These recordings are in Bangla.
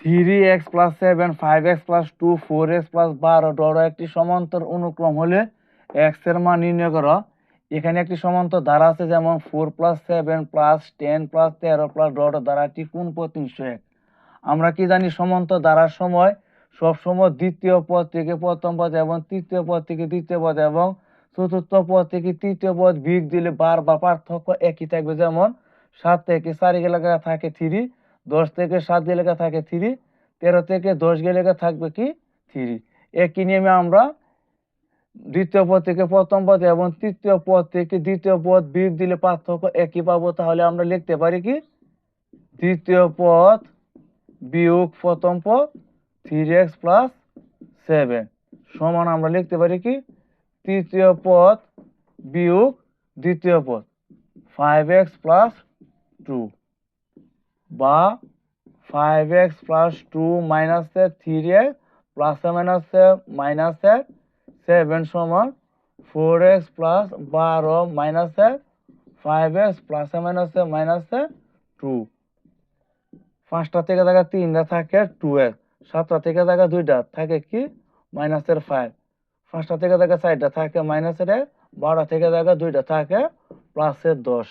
Three x plus seven, five x plus two, four x plus বারো, ডরো একটি সমান্তর অনুক্রম হলে এক্সের মান নির্ণয় করো। এখানে একটি সমান্তর ধারা আছে যেমন four plus seven plus ten plus তেরো প্লাস ডট ধারাটি কোন পদ তিনশো এক। আমরা কি জানি সমান্তর ধারার সময় সবসময় দ্বিতীয় পদ থেকে প্রথম পদ এবং তৃতীয় পদ থেকে দ্বিতীয় পদ এবং চতুর্থ পদ থেকে তৃতীয় পদ বিগ দিলে বার বা পার্থক্য একই থাকবে। যেমন সাত থেকে চার গেলে থাকে থ্রি দশ থেকে সাত গেলে থাকে থ্রি তেরো থেকে দশ গেলে থাকবে কি? থ্রি একই নিয়মে আমরা দ্বিতীয় পদ থেকে প্রথম পদ এবং তৃতীয় পদ থেকে দ্বিতীয় পদ বিয়োগ দিলে পার্থক্য একই পাবো, তাহলে আমরা লিখতে পারি কি? দ্বিতীয় পদ বিয়োগ প্রথম পদ থ্রি এক্স প্লাস সেভেন সমান আমরা লিখতে পারি কি? তৃতীয় পদ বিয়োগ দ্বিতীয় পদ ফাইভ এক্স প্লাস টু বা five x plus two minus three x plus minus minus seven সমান ফোর এক্স প্লাস বারো minus five x plus minus minus two পাঁচটা থেকে থাকা তিনটা থাকে টু এক্স সাতটা থেকে থাকা দুইটা থাকে কি? মাইনাসের ফাইভ পাঁচটা থেকে থাকা চারটা থাকে মাইনাসের বারোটা থেকে থাকা দুইটা থাকে প্লাসের দশ।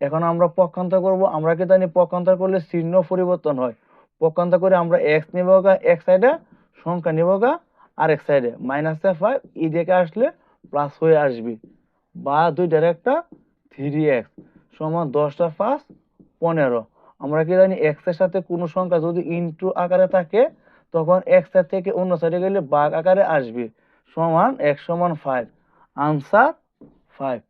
এখন আমরা পক্ষান্তর করব, আমরা কি জানি পক্ষান্তর করলে চিহ্ন পরিবর্তন হয়। পক্ষান্তর করে আমরা এক্স নিব গা এক সাইডে সংখ্যা নিব গা, আর এক সাইডে মাইনাসে ফাইভ ই দিকে আসলে প্লাস হয়ে আসবে। বা দুইটার একটা থ্রি এক্স সমান দশটা পাঁচ, পনেরো। আমরা কি জানি এক্সের সাথে কোনো সংখ্যা যদি ইনটু আকারে থাকে, তখন এক সাইড থেকে অন্য সাইডে গেলে বাঘ আকারে আসবে। সমান এক সমান ফাইভ আনসার ফাইভ